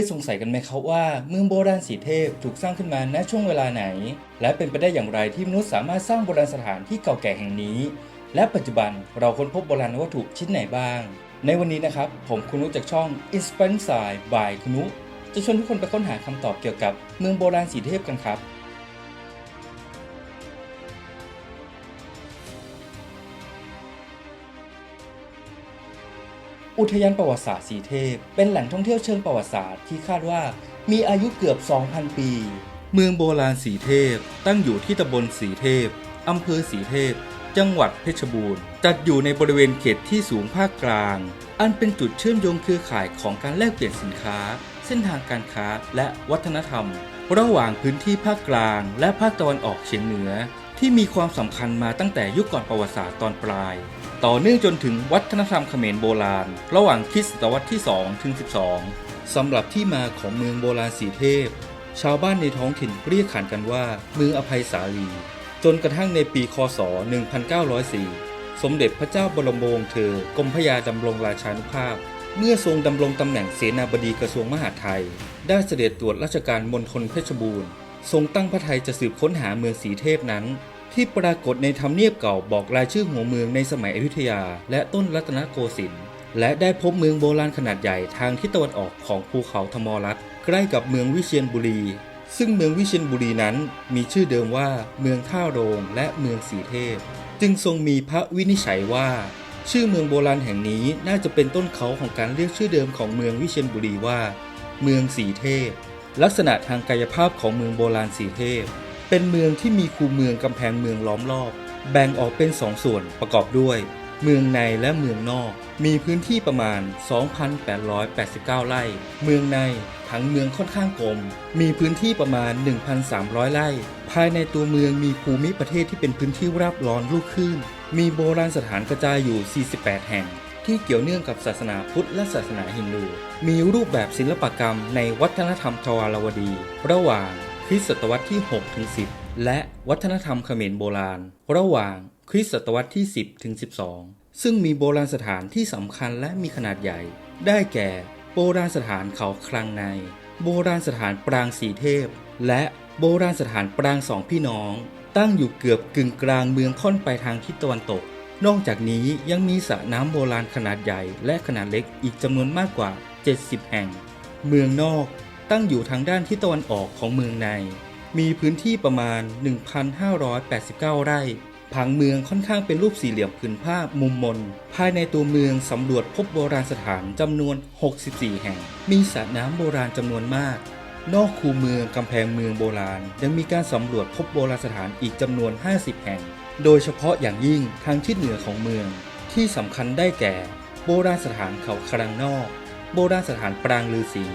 ยสงสัยกันไหมครับว่าเมืองโบราณสีเทพถูกสร้างขึ้นมาณช่วงเวลาไหน และเป็นไปได้อย่างไรที่มนุษย์สามารถสร้างโบราณสถานที่เก่าแก่แห่งนี้ และปัจจุบันเราค้นพบโบราณวัตถุชิ้นไหนบ้าง ในวันนี้นะครับ ผมคุณนุจากช่อง i n s p i r e d by คุณนุจะชวนทุกคนไปค้นหาคำตอบเกี่ยวกับเมืองโบราณสีเทพกันครับ อุทยานประวัติศาสตร์สีเทพ เป็นแหล่งท่องเที่ยวเชิงประวัติศาสตร์ที่คาดว่ามีอายุเกือบ 2,000 ปี เมืองโบราณสีเทพ ตั้งอยู่ที่ตำบลสีเทพ อำเภอสีเทพ จังหวัดเพชรบูรณ์ จัดอยู่ในบริเวณเขตที่สูงภาคกลาง อันเป็นจุดเชื่อมโยงเครือข่ายของการแลกเปลี่ยนสินค้า เส้นทางการค้าและวัฒนธรรม ระหว่างพื้นที่ภาคกลาง และภาคตะวันออกเฉียงเหนือ ที่มีความสำคัญมาตั้งแต่ยุคก่อนประวัติศาสตร์ตอนปลาย ต่อเนื่องจนถึงวัฒนธรรมเขมรโบราณ ระหว่างคริสตศตวรรษที่2ถึง12 สำหรับที่มาของเมืองโบราณสีเทพ ชาวบ้านในท้องถิ่นเรียกขานกันว่าเมืองอภัยสาลี จนกระทั่งในปีคศ 1904 สมเด็จพระเจ้าบรมวงศ์เธอกรมพระยาดำรงราชานุภาพ เมื่อทรงดำรงตำแหน่งเสนาบดีกระทรวงมหาดไทย ได้เสด็จตรวจราชการมณฑลเพชรบูรณ์ ทรงตั้งพระทัยจะสืบค้นหาเมืองสีเทพนั้น ที่ปรากฏในทำเนียบเก่าบอกรายชื่อหัวเมืองในสมัยอยุธยา และต้นรัตนโกสินทร์และได้พบเมืองโบราณขนาดใหญ่ทางทิศตะวันออกของภูเขาธมรัตใกล้กับเมืองวิเชียรบุรี ซึ่งเมืองวิเชียรบุรีนั้นมีชื่อเดิมว่าเมืองท่าโรงและเมืองสีเทพ จึงทรงมีพระวินิจฉัยว่า ชื่อเมืองโบราณแห่งนี้น่าจะเป็นต้นเขาของการเรียกชื่อเดิมของเมืองวิเชียรบุรีว่า เมืองสีเทพ ลักษณะทางกายภาพของเมืองโบราณสีเทพ เป็นเมืองที่มีคูเมืองกำแพงเมืองล้อมรอบ แบ่งออกเป็นสองส่วนประกอบด้วย เมืองในและเมืองนอก มีพื้นที่ประมาณ 2,889 ไร่ เมืองในทั้งเมืองค่อนข้างกลม มีพื้นที่ประมาณ 1,300 ไร่ ภายในตัวเมืองมีภูมิประเทศที่เป็นพื้นที่ราบร้อนลูกคลื่น มีโบราณสถานกระจายอยู่ 48 แห่งที่เกี่ยวเนื่องกับศาสนาพุทธและศาสนาฮินดู มีรูปแบบศิลปกรรมในวัฒนธรรมทวารวดี ระหว่าง คริสตศตวรรษที่ 6 ถึง 10 และวัฒนธรรมเขมรโบราณ ระหว่างคริสตศตวรรษที่ 10 ถึง 12 ซึ่งมีโบราณสถานที่สำคัญและมีขนาดใหญ่ ได้แก่ โบราณสถานเขาคลังใน โบราณสถานปรางสีเทพ และโบราณสถานปรางสองพี่น้อง ตั้งอยู่เกือบกึ่งกลางเมืองค่อนไปทางทิศตะวันตก นอกจากนี้ยังมีสระน้ำโบราณขนาดใหญ่และขนาดเล็กอีกจำนวนมากกว่า 70 แห่ง เมืองนอก ตั้งอยู่ทางด้านทิศตะวันออกของเมืองใน มีพื้นที่ประมาณ 1,589 ไร่ ผังเมืองค่อนข้างเป็นรูปสี่เหลี่ยมผืนผ้ามุมมน ภายในตัวเมืองสำรวจพบโบราณสถานจำนวน 64 แห่ง มีสระน้ำโบราณจำนวนมาก นอกคูเมืองกำแพงเมืองโบราณ ยังมีการสำรวจพบโบราณสถานอีกจำนวน 50 แห่ง โดยเฉพาะอย่างยิ่งทางทิศเหนือของเมือง ที่สำคัญได้แก่ โบราณสถานเขาครังนอก โบราณสถานปรางลือสี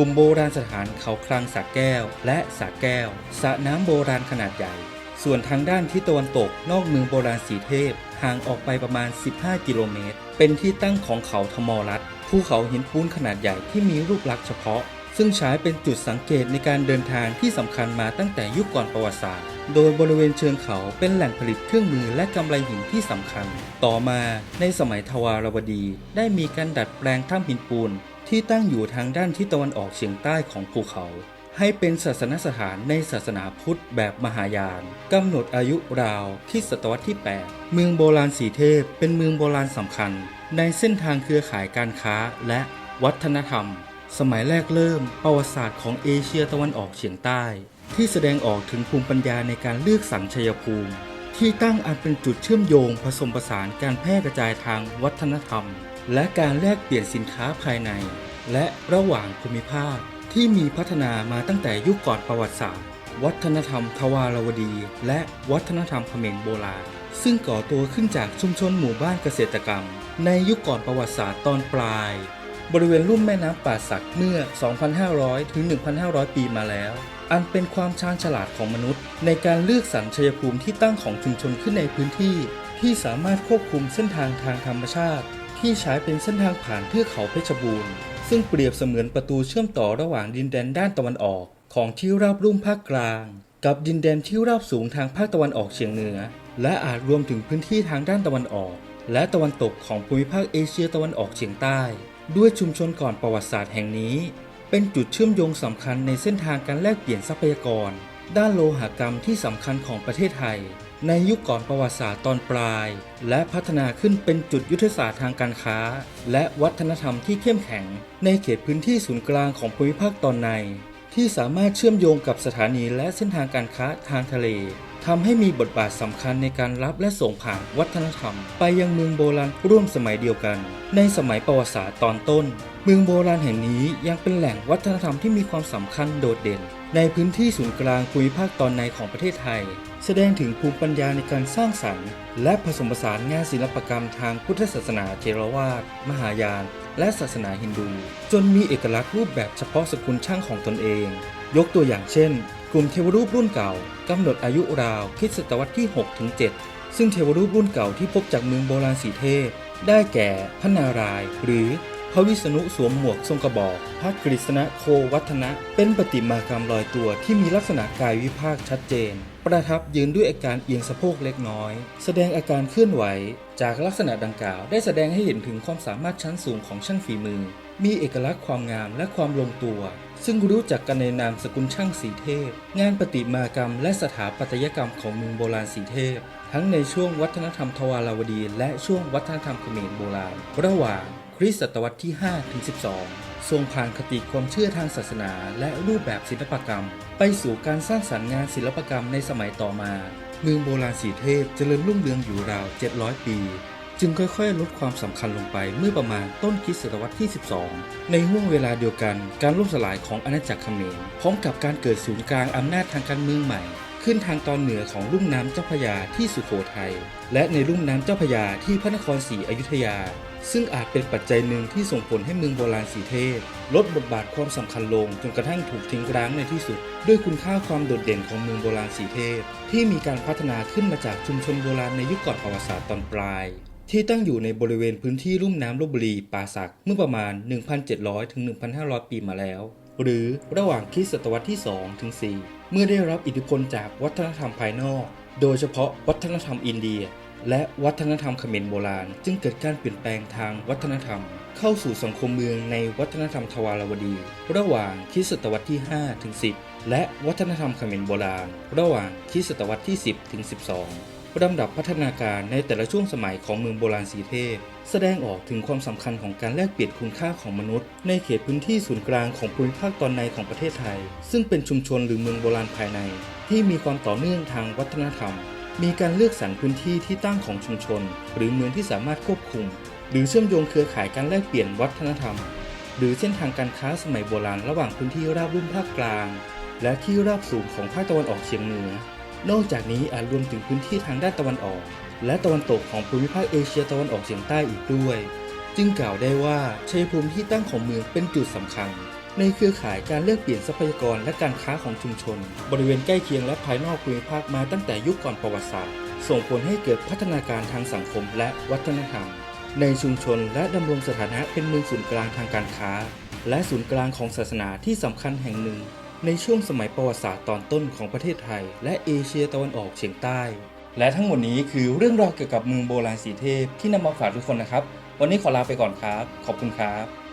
กลุ่มโบราณสถานเขาคลังสระแก้ว และสระแก้วสระน้ำโบราณขนาดใหญ่ ส่วนทางด้านทิศตะวันตกนอกเมืองโบราณสีเทพ ห่างออกไปประมาณ 15 กิโลเมตร เป็นที่ตั้งของเขาธมรัตภูเขาหินปูนขนาดใหญ่ที่มีรูปลักษณ์เฉพาะ ซึ่งใช้เป็นจุดสังเกตในการเดินทางที่สำคัญมาตั้งแต่ยุคก่อนประวัติศาสตร์ โดยบริเวณเชิงเขาเป็นแหล่งผลิตเครื่องมือและกำไลหินที่สำคัญ ต่อมาในสมัยทวารวดี ได้มีการดัดแปลงถ้ำหินปูน ที่ตั้งอยู่ทางด้านทิศตะวันออกเฉียงใต้ของภูเขา ให้เป็นศาสนสถานในศาสนาพุทธแบบมหายานกำหนดอายุราวคริศตวรรษที่ 8 เมืองโบราณสีเทพ เป็นเมืองโบราณสำคัญ ในเส้นทางเครือข่ายการค้าและวัฒนธรรม สมัยแรกเริ่มประวัติศาสตร์ของเอเชียตะวันออกเฉียงใต้ ที่แสดงออกถึงภูมิปัญญาในการเลือกสรรชัยภูมิที่ตั้งอันเป็นจุดเชื่อมโยงผสมผสานการแพร่กระจายทางวัฒนธรรม และการแลกเปลี่ยนสินค้าภายใน และระหว่างภูมิภาคที่มีพัฒนามาตั้งแต่ยุคก่อนประวัติศาสตร์ วัฒนธรรมทวารวดี และวัฒนธรรมเขมรโบราณ ซึ่งก่อตัวขึ้นจากชุมชนหมู่บ้านเกษตรกรรม ในยุคก่อนประวัติศาสตร์ตอนปลาย บริเวณลุ่มแม่น้ำป่าสักเมื่อ 2,500 ถึง 1,500 ปีมาแล้ว อันเป็นความชาญฉลาดของมนุษย์ ในการเลือกสรรชัยภูมิที่ตั้งของชุมชนขึ้นในพื้นที่ ที่สามารถควบคุมเส้นทางทางธรรมชาติ ที่ใช้เป็นเส้นทางผ่านเทือกเขาเพชรบูรณ์ ซึ่งเปรียบเสมือนประตูเชื่อมต่อระหว่างดินแดนด้านตะวันออก ของที่ราบรุ่มภาคกลาง กับดินแดนที่ราบสูงทางภาคตะวันออกเฉียงเหนือ และอาจรวมถึงพื้นที่ทางด้านตะวันออก และตะวันตกของภูมิภาคเอเชียตะวันออกเฉียงใต้ ด้วยชุมชนก่อนประวัติศาสตร์แห่งนี้ เป็นจุดเชื่อมโยงสำคัญในเส้นทางการแลกเปลี่ยนทรัพยากร ด้านโลหกรรมที่สำคัญของประเทศไทย ในยุคก่อนประวัติศาสตร์ตอนปลาย และพัฒนาขึ้นเป็นจุดยุทธศาสตร์ทางการค้า และวัฒนธรรมที่เข้มแข็ง ในเขตพื้นที่ศูนย์กลางของภูมิภาคตอนใน ที่สามารถเชื่อมโยงกับสถานีและเส้นทางการค้าทางทะเลทำให้มีบทบาทสำคัญในการรับและส่งผ่านวัฒนธรรม ไปยังเมืองโบราณร่วมสมัยเดียวกัน ในสมัยประวัติศาสตร์ตอนต้น เมืองโบราณแห่งนี้ยังเป็นแหล่งวัฒนธรรมที่มีความสำคัญโดดเด่น ในพื้นที่ศูนย์กลางภูมิภาคตอนในของประเทศไทย แสดงถึงภูมิปัญญาในการสร้างสรรค์ และผสมผสานงานศิลปกรรมทางพุทธศาสนาเทรวาสมหายาน และศาสนาฮินดู จนมีเอกลักษณ์รูปแบบเฉพาะสกุลช่างของตนเอง ยกตัวอย่างเช่น กลุ่มเทวรูปรุ่นเก่ากำหนดอายุราวคริสตศตวรรษที่ 6-7 ซึ่งเทวรูปรุ่นเก่าที่พบจากเมืองโบราณสีเทพได้แก่พระนารายณ์หรือ พระวิษณุสวมหมวกทรงกระบอก พระกฤษณะโควัฒนะ เป็นประติมากรรมลอยตัวที่มีลักษณะกายวิภาคชัดเจน ประทับยืนด้วยอาการเอียงสะโพกเล็กน้อย แสดงอาการเคลื่อนไหว จากลักษณะดังกล่าวได้แสดงให้เห็นถึงความสามารถชั้นสูงของช่างฝีมือ มีเอกลักษณ์ความงามและความลงตัว ซึ่งรู้จักกันในนามสกุลช่างสีเทพ งานประติมากรรมและสถาปัตยกรรมของเมืองโบราณสีเทพ ทั้งในช่วงวัฒนธรรมทวารวดี และช่วงวัฒนธรรมเขมรโบราณ ระหว่าง คริสตศตวรรษที่ 5 ถึง 12 ทรงผ่านคติความเชื่อทางศาสนา และรูปแบบศิลปกรรม ไปสู่การสร้างสรรค์งานศิลปกรรมในสมัยต่อมา เมืองโบราณสีเทพเจริญรุ่งเรืองอยู่ราว 700 ปี จึงค่อยๆ ลดความสำคัญลงไปเมื่อประมาณต้นคริสตศตวรรษที่ 12 ในห่วงเวลาเดียวกันการล่มสลายของอาณาจักรเขมรพร้อมกับการเกิดศูนย์กลางอำนาจทางการเมืองใหม่ ขึ้นทางตอนเหนือของลุ่มน้ำเจ้าพยาที่สุโขทัยและในลุ่มน้ำเจ้าพยาที่พระนครศรีอยุธยา ซึ่งอาจเป็นปัจจัยหนึ่งที่ส่งผลให้เมืองโบราณสีเทพ ลดบทบาทความสำคัญลงจนกระทั่งถูกทิ้งร้างในที่สุด ด้วยคุณค่าความโดดเด่นของเมืองโบราณสีเทพ ที่มีการพัฒนาขึ้นมาจากชุมชนโบราณในยุคก่อนประวัติศาสตร์ตอนปลายที่ตั้งอยู่ในบริเวณพื้นที่ลุ่มน้ำลบบุรีป่าสักเมื่อประมาณ 1,700 ถึง 1,500 ปีมาแล้ว หรือระหว่างคริสตศตวรรษที่ 2 ถึง 4 เมื่อได้รับอิทธิพลจากวัฒนธรรมภายนอก โดยเฉพาะวัฒนธรรมอินเดีย และวัฒนธรรมเขมรโบราณ จึงเกิดการเปลี่ยนแปลงทางวัฒนธรรม เข้าสู่สังคมเมืองในวัฒนธรรมทวารวดี ระหว่างคริสตศตวรรษที่5ถึง10 และวัฒนธรรมเขมรโบราณ ระหว่างคริสตศตวรรษที่ 10ถึง12 ลำดับพัฒนาการในแต่ละช่วงสมัยของเมืองโบราณสีเทพ แสดงออกถึงความสำคัญของการแลกเปลี่ยนคุณค่าของมนุษย์ ในเขตพื้นที่ศูนย์กลางของภูมิภาคตอนในของประเทศไทย ซึ่งเป็นชุมชนหรือเมืองโบราณภายใน ที่มีความต่อเนื่องทางวัฒนธรรม มีการเลือกสรรพื้นที่ที่ตั้งของชุมชน หรือเมืองที่สามารถควบคุม หรือเชื่อมโยงเครือข่ายการแลกเปลี่ยนวัฒนธรรม หรือเส้นทางการค้าสมัยโบราณระหว่างพื้นที่ราบรุ่มภาคกลาง และที่ราบสูงของภาคตะวันออกเฉียงเหนือ นอกจากนี้อาจรวมถึงพื้นที่ทางด้านตะวันออก และตะวันตกของภูมิภาคเอเชียตะวันออกเฉียงใต้อีกด้วย จึงกล่าวได้ว่าชัยภูมิที่ตั้งของเมืองเป็นจุดสำคัญ ในเครือข่ายการแลกเปลี่ยนทรัพยากรและการค้าของชุมชน บริเวณใกล้เคียงและภายนอกภูมิภาคมาตั้งแต่ยุคก่อนประวัติศาสตร์ ส่งผลให้เกิดพัฒนาการทางสังคมและวัฒนธรรม ในชุมชนและดำรงสถานะเป็นเมืองศูนย์กลางทางการค้า และศูนย์กลางของศาสนาที่สำคัญแห่งหนึ่ง ในช่วงสมัยประวัติศาสตร์ตอนต้นของประเทศไทย และเอเชียตะวันออกเฉียงใต้ และทั้งหมดนี้คือเรื่องราวเกี่ยวกับเมืองโบราณสีเทพที่นำมาฝากทุกคนนะครับ วันนี้ขอลาไปก่อนครับ ขอบคุณครับ